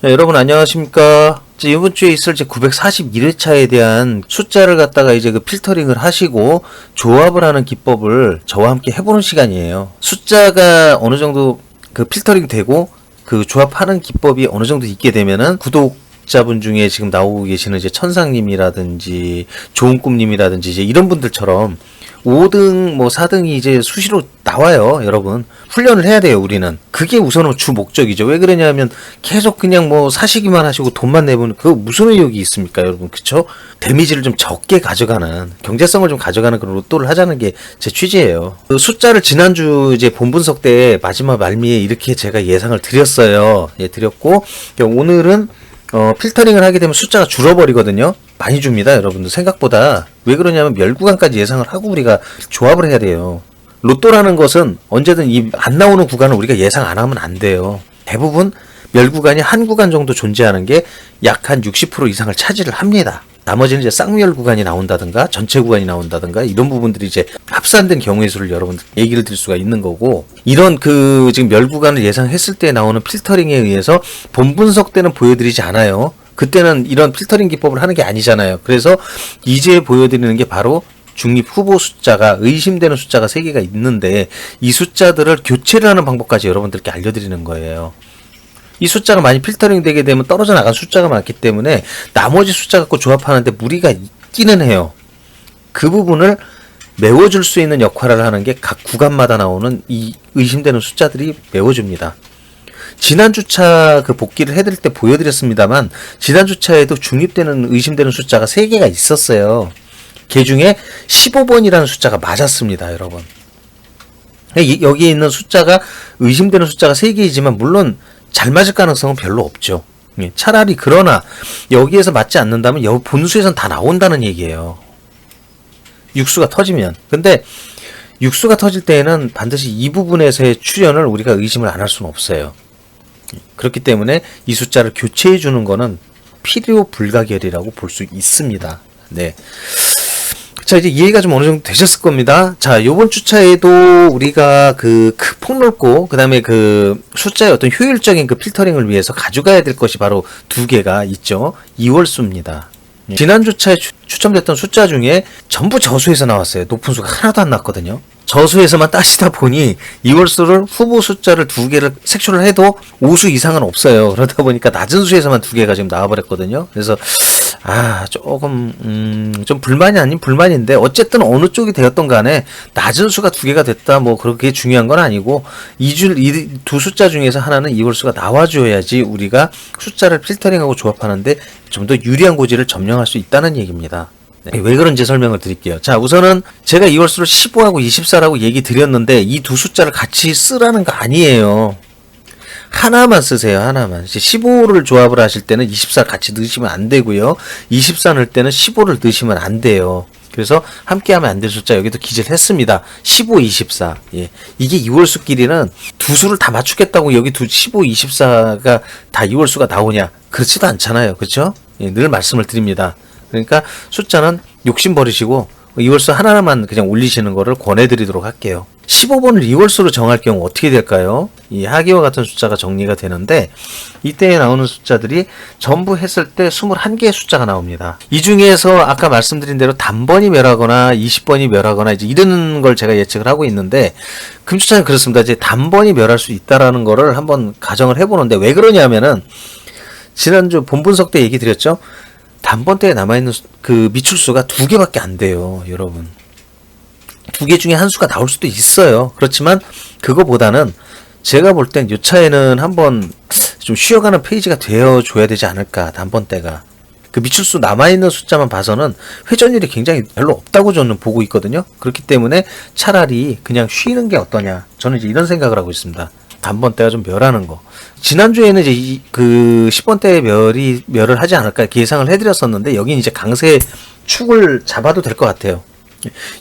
네, 여러분 안녕하십니까. 이번 주에 있을 제 941회차에 대한 숫자를 갖다가 이제 그 필터링을 하시고 조합을 하는 기법을 저와 함께 해보는 시간이에요. 숫자가 어느 정도 그 필터링 되고 그 조합하는 기법이 어느 정도 있게 되면은 구독 자분 중에 지금 나오고 계시는 이제 천상님이라든지 좋은 꿈님이라든지 이제 이런 분들처럼 5등 뭐 4등이 이제 수시로 나와요, 여러분. 훈련을 해야 돼요, 우리는. 그게 우선은 주 목적이죠. 왜 그러냐면 계속 그냥 뭐 사시기만 하시고 돈만 내보는 그 무슨 의욕이 있습니까, 여러분. 그쵸? 데미지를 좀 적게 가져가는 경제성을 좀 가져가는 그런 로또를 하자는 게 제 취지예요. 그 숫자를 지난주 이제 본 분석 때 마지막 말미에 이렇게 제가 예상을 드렸어요. 예, 드렸고 오늘은 어, 필터링을 하게 되면 숫자가 줄어버리거든요. 많이 줍니다, 여러분들. 생각보다. 왜 그러냐면 멸구간까지 예상을 하고 우리가 조합을 해야 돼요. 로또라는 것은 언제든 이 안 나오는 구간을 우리가 예상 안 하면 안 돼요. 대부분 멸구간이 한 구간 정도 존재하는 게 약 한 60% 이상을 차지를 합니다. 나머지는 이제 쌍멸 구간이 나온다든가 전체 구간이 나온다든가 이런 부분들이 이제 합산된 경우의 수를 여러분들 얘기를 드릴 수가 있는 거고 이런 그 지금 멸 구간을 예상했을 때 나오는 필터링에 의해서 본 분석 때는 보여드리지 않아요. 그때는 이런 필터링 기법을 하는 게 아니잖아요. 그래서 이제 보여드리는 게 바로 중립 후보 숫자가 의심되는 숫자가 3개가 있는데 이 숫자들을 교체를 하는 방법까지 여러분들께 알려드리는 거예요. 이 숫자가 많이 필터링 되게 되면 떨어져 나간 숫자가 많기 때문에 나머지 숫자 갖고 조합하는데 무리가 있기는 해요. 그 부분을 메워줄 수 있는 역할을 하는 게 각 구간마다 나오는 이 의심되는 숫자들이 메워줍니다. 지난 주차 그 복귀를 해드릴 때 보여드렸습니다만 지난 주차에도 중립되는 의심되는 숫자가 3개가 있었어요. 그 중에 15번이라는 숫자가 맞았습니다, 여러분. 이- 여기에 있는 숫자가 의심되는 숫자가 3개이지만 물론 잘 맞을 가능성은 별로 없죠. 예, 차라리 그러나 여기에서 맞지 않는다면 여 본수에선 다 나온다는 얘기예요. 육수가 터지면. 근데 육수가 터질 때에는 반드시 이 부분에서의 출현을 우리가 의심을 안 할 수는 없어요. 그렇기 때문에 이 숫자를 교체해 주는 거는 필요 불가결이라고 볼 수 있습니다. 네. 자, 이제 이해가 좀 어느 정도 되셨을 겁니다. 자, 요번 주차에도 우리가 그, 그 폭넓고, 그 다음에 그 숫자의 어떤 효율적인 그 필터링을 위해서 가져가야 될 것이 바로 두 개가 있죠. 2월수입니다. 지난 주차에 추, 추첨됐던 숫자 중에 전부 저수에서 나왔어요. 높은 수가 하나도 안 났거든요. 저수에서만 따시다 보니 2월수를 후보 숫자를 두 개를 색출을 해도 5수 이상은 없어요. 그러다 보니까 낮은 수에서만 두 개가 지금 나와버렸거든요. 그래서 아 조금 음, 좀 불만이 아닌 불만인데 어쨌든 어느 쪽이 되었던 간에 낮은 수가 두 개가 됐다 뭐 그렇게 중요한 건 아니고 이줄이두 숫자 중에서 하나는 이월 수가 나와줘야지 우리가 숫자를 필터링하고 조합하는데 좀 더 유리한 고지를 점령할 수 있다는 얘기입니다. 네, 왜 그런지 설명을 드릴게요. 자, 우선은 제가 이월수를 15하고 24라고 얘기 드렸는데 이 두 숫자를 같이 쓰라는 거 아니에요. 하나만 쓰세요. 하나만. 이제 15를 조합을 하실 때는 24 같이 넣으시면 안 되고요. 24 넣을 때는 15를 넣으시면 안 돼요. 그래서 함께 하면 안 될 숫자 여기도 기재를 했습니다. 15, 24. 예. 이게 2월수 끼리는 두 수를 다 맞추겠다고 여기 두 15, 24가 다 2월수가 나오냐? 그렇지도 않잖아요. 그렇죠? 예, 늘 말씀을 드립니다. 그러니까 숫자는 욕심 버리시고 2월수 하나만 그냥 올리시는 거를 권해 드리도록 할게요. 15번을 2월수로 정할 경우 어떻게 될까요? 이 하기와 같은 숫자가 정리가 되는데 이때 나오는 숫자들이 전부 했을 때 21개의 숫자가 나옵니다. 이 중에서 아까 말씀드린 대로 단번이 멸하거나 20번이 멸하거나 이제 이런 걸 제가 예측을 하고 있는데 금주차는 그렇습니다. 이제 단번이 멸할 수 있다라는 거를 한번 가정을 해보는데 왜 그러냐면은 지난주 본분석 때 얘기 드렸죠. 단번 때에 남아있는 수- 그 미출수가 두 개밖에 안 돼요, 여러분. 두 개 중에 한 수가 나올 수도 있어요. 그렇지만 그거보다는 제가 볼땐요 차에는 한번 좀 쉬어가는 페이지가 되어줘야 되지 않을까, 단번 때가. 그 미출수 남아있는 숫자만 봐서는 회전율이 굉장히 별로 없다고 저는 보고 있거든요. 그렇기 때문에 차라리 그냥 쉬는 게 어떠냐. 저는 이제 이런 생각을 하고 있습니다. 단번 때가 좀 멸하는 거. 지난주에는 이제 이, 그 10번 때 멸이, 멸을 하지 않을까 예상을 해드렸었는데, 여긴 이제 강세 축을 잡아도 될 것 같아요.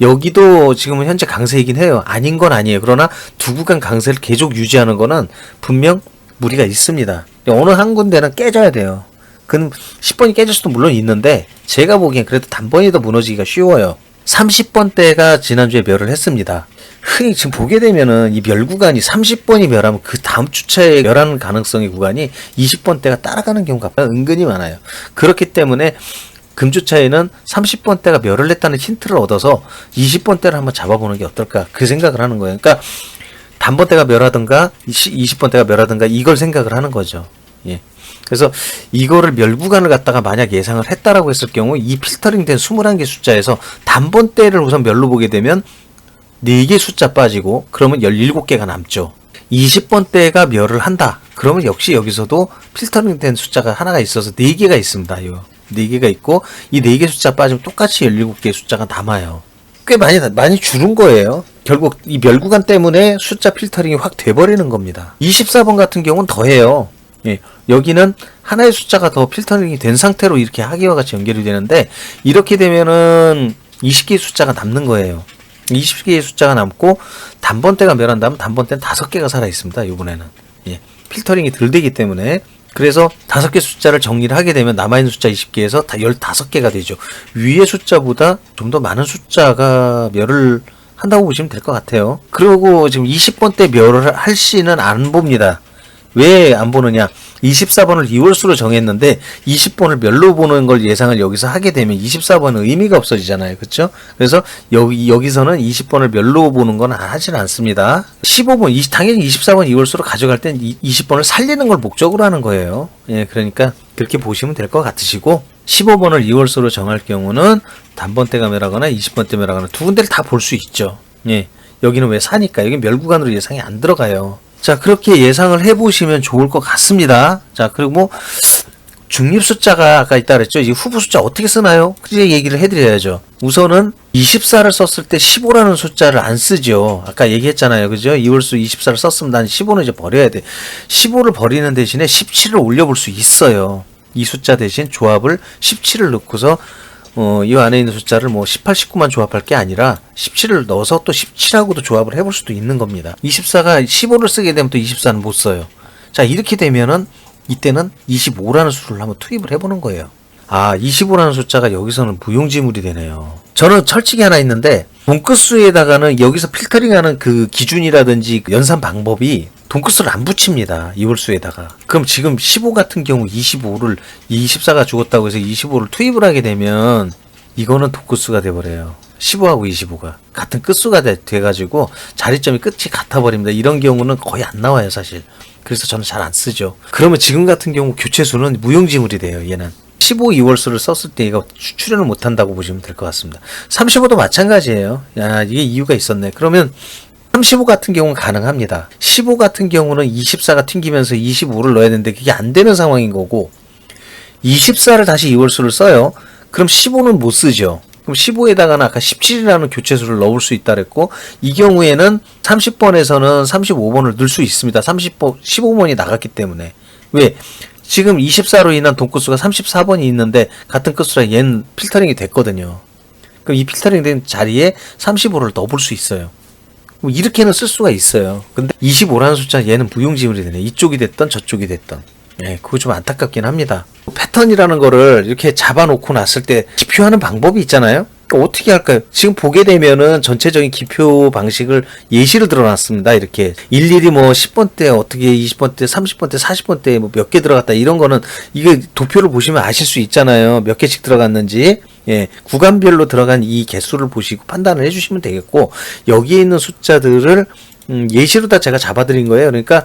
여기도 지금은 현재 강세이긴 해요. 아닌 건 아니에요. 그러나 두 구간 강세를 계속 유지하는 거는 분명 무리가 있습니다. 어느 한 군데는 깨져야 돼요. 그는 10번이 깨질 수도 물론 있는데 제가 보기엔 그래도 단번이 더 무너지기가 쉬워요. 30번대가 지난주에 멸을 했습니다. 흔히 지금 보게 되면은 이 멸 구간이 30번이 멸하면 그 다음 주차에 멸하는 가능성의 구간이 20번대가 따라가는 경우가 은근히 많아요. 그렇기 때문에 금주차에는 30번대가 멸을 했다는 힌트를 얻어서 20번대를 한번 잡아보는 게 어떨까 그 생각을 하는 거예요. 그러니까 단번대가 멸하든가 20번대가 멸하든가 이걸 생각을 하는 거죠. 예. 그래서 이거를 멸 구간을 갖다가 만약 예상을 했다라고 했을 경우 이 필터링 된 21개 숫자에서 단번대를 우선 멸로 보게 되면 4개 숫자 빠지고 그러면 17개가 남죠. 20번대가 멸을 한다. 그러면 역시 여기서도 필터링 된 숫자가 하나가 있어서 4개가 있습니다. 이거. 4개가 있고 이 4개 숫자 빠지면 똑같이 17개의 숫자가 남아요. 꽤 많이 많이 줄은 거예요. 결국 이 멸구간 때문에 숫자 필터링이 확 돼버리는 겁니다. 24번 같은 경우는 더해요. 예, 여기는 하나의 숫자가 더 필터링이 된 상태로 이렇게 하기와 같이 연결이 되는데 이렇게 되면은 20개의 숫자가 남는 거예요. 20개의 숫자가 남고 단번대가 멸한다면 단번대는 5개가 살아 있습니다. 이번에는 예, 필터링이 덜 되기 때문에 그래서 5개 숫자를 정리를 하게 되면 남아있는 숫자 20개에서 다 15개가 되죠. 위의 숫자보다 좀 더 많은 숫자가 멸을 한다고 보시면 될 것 같아요. 그리고 지금 20번대 멸을 할 시는 안 봅니다. 왜 안 보느냐? 24번을 2월수로 정했는데 20번을 멸로 보는 걸 예상을 여기서 하게 되면 24번은 의미가 없어지잖아요. 그렇죠? 그래서 여기 여기서는 20번을 멸로 보는 건 하지는 않습니다. 15번 20, 당연히 24번 2월수로 가져갈 땐 20번을 살리는 걸 목적으로 하는 거예요. 예, 그러니까 그렇게 보시면 될 것 같으시고 15번을 2월수로 정할 경우는 단번대가 멸하거나 20번대 멸하거나 두 군데를 다 볼 수 있죠. 예. 여기는 왜 사니까 여기 멸구간으로 예상이 안 들어가요. 자, 그렇게 예상을 해보시면 좋을 것 같습니다. 자, 그리고 뭐, 중립 숫자가 아까 있다 그랬죠. 이 후보 숫자 어떻게 쓰나요? 그제 얘기를 해드려야죠. 우선은 24를 썼을 때 15라는 숫자를 안 쓰죠. 아까 얘기했잖아요. 그죠? 이월수 24를 썼으면 난 15는 이제 버려야 돼. 15를 버리는 대신에 17을 올려볼 수 있어요. 이 숫자 대신 조합을 17을 넣고서 어, 이 안에 있는 숫자를 뭐 18, 19만 조합할 게 아니라 17을 넣어서 또 17하고도 조합을 해볼 수도 있는 겁니다. 24가 15를 쓰게 되면 또 24는 못 써요. 자, 이렇게 되면은 이때는 25라는 수를 한번 투입을 해보는 거예요. 아, 25라는 숫자가 여기서는 무용지물이 되네요. 저는 철칙이 하나 있는데, 돈끝수에다가는 여기서 필터링하는 그 기준이라든지 그 연산 방법이 돈끝수를 안 붙입니다. 이월수에다가. 그럼 지금 15 같은 경우 25를, 24가 죽었다고 해서 25를 투입을 하게 되면, 이거는 돈끝수가 돼버려요. 15하고 25가. 같은 끝수가 돼, 돼가지고 자리점이 끝이 같아버립니다. 이런 경우는 거의 안 나와요, 사실. 그래서 저는 잘 안 쓰죠. 그러면 지금 같은 경우 교체수는 무용지물이 돼요, 얘는. 15, 2월수를 썼을 때 추- 출연을 못 한다고 보시면 될 것 같습니다. 35도 마찬가지예요. 야, 이게 이유가 있었네. 그러면 35 같은 경우는 가능합니다. 15 같은 경우는 24가 튕기면서 25를 넣어야 되는데 그게 안 되는 상황인 거고 24를 다시 2월수를 써요. 그럼 15는 못 쓰죠. 그럼 15에다가는 아까 17이라는 교체수를 넣을 수 있다 그랬고 이 경우에는 30번에서는 35번을 넣을 수 있습니다. 30번 15번이 나갔기 때문에 왜 지금 24로 인한 돈끝수가 34번이 있는데 같은 끝수라 얘는 필터링이 됐거든요. 그럼 이 필터링 된 자리에 35를 넣어볼 수 있어요. 뭐 이렇게는 쓸 수가 있어요. 근데 25라는 숫자 얘는 무용지물이 되네. 이쪽이 됐던 저쪽이 됐던. 예, 그거 좀 안타깝긴 합니다. 패턴이라는 거를 이렇게 잡아놓고 났을 때 기표하는 방법이 있잖아요. 그러니까 어떻게 할까요? 지금 보게 되면은 전체적인 기표 방식을 예시를 들어놨습니다. 이렇게 일일이 뭐 10번대 어떻게 20번대, 30번대, 40번대 뭐 몇 개 들어갔다 이런 거는 이게 도표를 보시면 아실 수 있잖아요. 몇 개씩 들어갔는지. 예, 구간별로 들어간 이 개수를 보시고 판단을 해주시면 되겠고 여기에 있는 숫자들을 음, 예시로 다 제가 잡아드린 거예요. 그러니까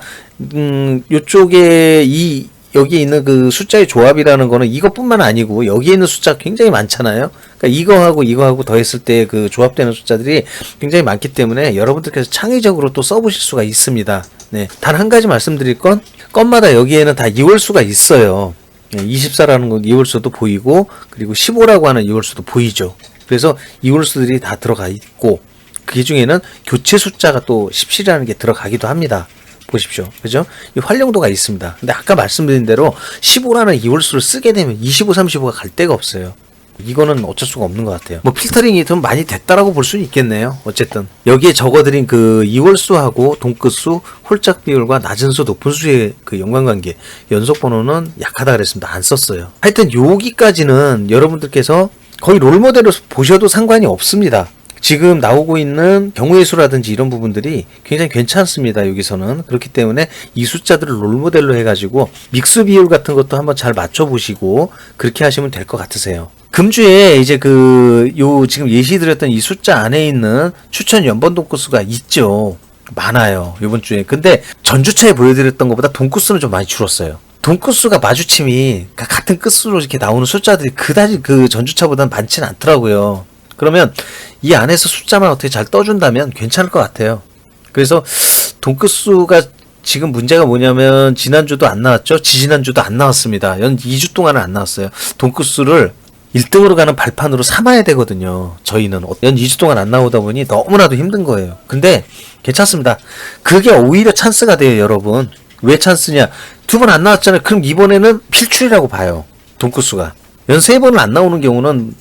음, 요쪽에 이 여기에 있는 그 숫자의 조합이라는 거는 이것뿐만 아니고 여기에 있는 숫자가 굉장히 많잖아요. 그러니까 이거하고 이거하고 더했을 때 그 조합되는 숫자들이 굉장히 많기 때문에 여러분들께서 창의적으로 또 써보실 수가 있습니다. 네. 단 한 가지 말씀드릴 건 건마다 여기에는 다 이월수가 있어요. 24라는 건 이월수도 보이고 그리고 15라고 하는 이월수도 보이죠. 그래서 이월수들이 다 들어가 있고 그 중에는 교체 숫자가 또 17이라는 게 들어가기도 합니다. 보십시오. 그죠? 이 활용도가 있습니다. 근데 아까 말씀드린 대로 15라는 이월수를 쓰게 되면 25, 35가 갈 데가 없어요. 이거는 어쩔 수가 없는 것 같아요. 뭐 필터링이 좀 많이 됐다라고 볼 수는 있겠네요. 어쨌든 여기에 적어드린 그 이월수하고 동끝수, 홀짝 비율과 낮은 수, 높은 수의 그 연관관계 연속 번호는 약하다 그랬습니다. 안 썼어요. 하여튼 여기까지는 여러분들께서 거의 롤모델로 보셔도 상관이 없습니다. 지금 나오고 있는 경우의 수라든지 이런 부분들이 굉장히 괜찮습니다. 여기서는 그렇기 때문에 이 숫자들을 롤모델로 해가지고 믹스 비율 같은 것도 한번 잘 맞춰보시고 그렇게 하시면 될 것 같으세요. 금주에 이제 그 요 지금 예시드렸던 이 숫자 안에 있는 추천 연번 돈코스가 있죠. 많아요. 이번 주에. 근데 전주차에 보여드렸던 것보다 돈코스는 좀 많이 줄었어요. 돈코스가 마주침이 가- 같은 끝으로 이렇게 나오는 숫자들이 그다지 그 전주차보다는 많지는 않더라고요. 그러면 이 안에서 숫자만 어떻게 잘 떠준다면 괜찮을 것 같아요. 그래서 돈코스가 지금 문제가 뭐냐면 지난주도 안 나왔죠? 지지난주도 안 나왔습니다. 연 2주 동안은 안 나왔어요. 돈코스를 1등으로 가는 발판으로 삼아야 되거든요. 저희는 연 2주 동안 안 나오다 보니 너무나도 힘든 거예요. 근데 괜찮습니다. 그게 오히려 찬스가 돼요, 여러분. 왜 찬스냐? 두 번 안 나왔잖아요. 그럼 이번에는 필출이라고 봐요. 돈코스가. 연 세 번을 안 나오는 경우는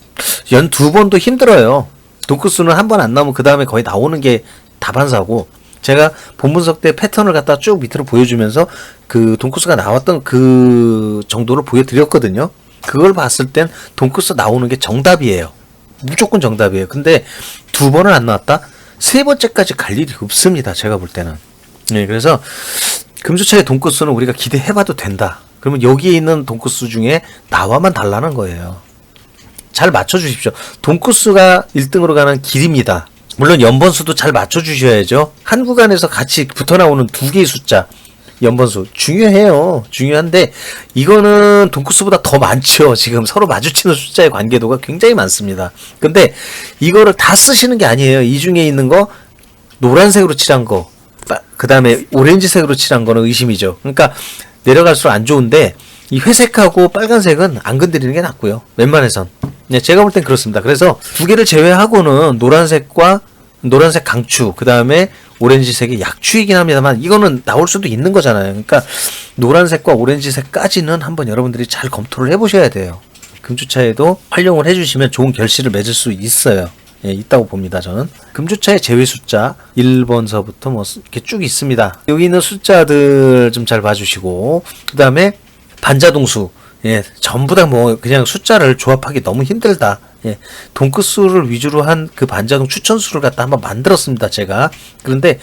연 두 번도 힘들어요. 돈코스는 한 번 안 나오면 그 다음에 거의 나오는 게 다반사고 제가 본 분석 때 패턴을 갖다 쭉 밑으로 보여주면서 그 돈코스가 나왔던 그 정도를 보여드렸거든요. 그걸 봤을 땐 돈코스 나오는 게 정답이에요. 무조건 정답이에요. 근데 두 번은 안 나왔다? 세 번째까지 갈 일이 없습니다. 제가 볼 때는. 네, 그래서 금주차의 돈코스는 우리가 기대해봐도 된다. 그러면 여기에 있는 돈코스 중에 나와만 달라는 거예요. 잘 맞춰주십시오. 돈코스가 1등으로 가는 길입니다. 물론 연번수도 잘 맞춰주셔야죠. 한 구간에서 같이 붙어 나오는 두 개의 숫자. 연번수 중요해요. 중요한데 이거는 돈코스보다 더 많죠. 지금 서로 마주치는 숫자의 관계도가 굉장히 많습니다. 근데 이거를 다 쓰시는 게 아니에요. 이 중에 있는 거 노란색으로 칠한 거, 그 다음에 오렌지색으로 칠한 거는 의심이죠. 그러니까 내려갈수록 안 좋은데 이 회색하고 빨간색은 안 건드리는 게 낫고요. 웬만해선. 네, 제가 볼 땐 그렇습니다. 그래서 두 개를 제외하고는 노란색과 노란색 강추, 그 다음에 오렌지색이 약추이긴 합니다만 이거는 나올 수도 있는 거잖아요. 그러니까 노란색과 오렌지색까지는 한번 여러분들이 잘 검토를 해보셔야 돼요. 금주차에도 활용을 해주시면 좋은 결실을 맺을 수 있어요. 예, 있다고 봅니다, 저는. 금주차의 제외 숫자 1번서부터 뭐 이렇게 쭉 있습니다. 여기 있는 숫자들 좀 잘 봐주시고, 그 다음에 반자동수. 예, 전부 다 뭐 그냥 숫자를 조합하기 너무 힘들다. 예, 돈크수를 위주로 한 그 반자동 추천수를 갖다 한번 만들었습니다, 제가. 그런데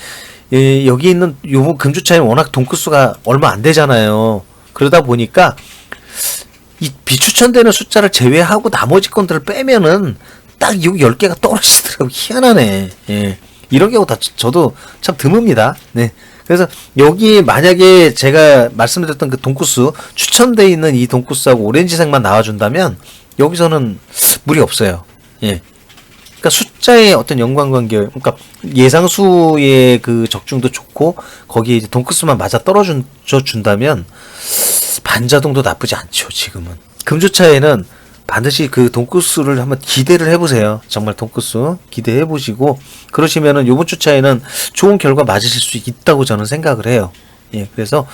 예, 여기 있는 요 금주차에 워낙 돈크수가 얼마 안 되잖아요. 그러다 보니까 이 비추천되는 숫자를 제외하고 나머지 건들을 빼면은 딱 여기 10개가 떨어지더라고. 희한하네. 예. 이런 경우 다 저- 저도 참 드뭅니다. 네. 그래서 여기 만약에 제가 말씀드렸던 그 돈코스 추천돼 있는 이 돈코스하고 오렌지색만 나와준다면 여기서는 무리 없어요. 예. 그러니까 숫자의 어떤 연관관계, 그러니까 예상수의 그 적중도 좋고 거기에 이제 돈코스만 맞아 떨어져 준다면 반자동도 나쁘지 않죠, 지금은. 금주차에는 반드시 그 돈코스를 한번 기대를 해보세요. 정말 돈코스 기대해 보시고 그러시면은 요번 주 차에는 좋은 결과 맞으실 수 있다고 저는 생각을 해요. 예, 그래서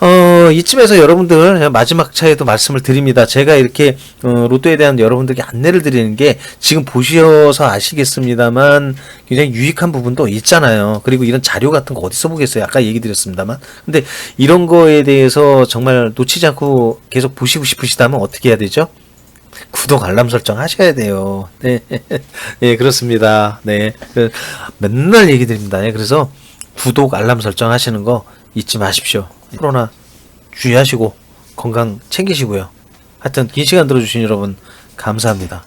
어 이쯤에서 여러분들 마지막 차에도 말씀을 드립니다. 제가 이렇게 어, 로또에 대한 여러분들께 안내를 드리는 게 지금 보셔서 아시겠습니다만 굉장히 유익한 부분도 있잖아요. 그리고 이런 자료 같은 거 어디서 보겠어요? 아까 얘기 드렸습니다만. 근데 이런 거에 대해서 정말 놓치지 않고 계속 보시고 싶으시다면 어떻게 해야 되죠? 구독 알람 설정 하셔야 돼요. 네. 예, 그렇습니다. 네. 그, 맨날 얘기 드립니다. 예, 그래서 구독 알람 설정 하시는 거 잊지 마십시오. 코로나 주의하시고 건강 챙기시고요. 하여튼 긴 시간 들어주신 여러분 감사합니다.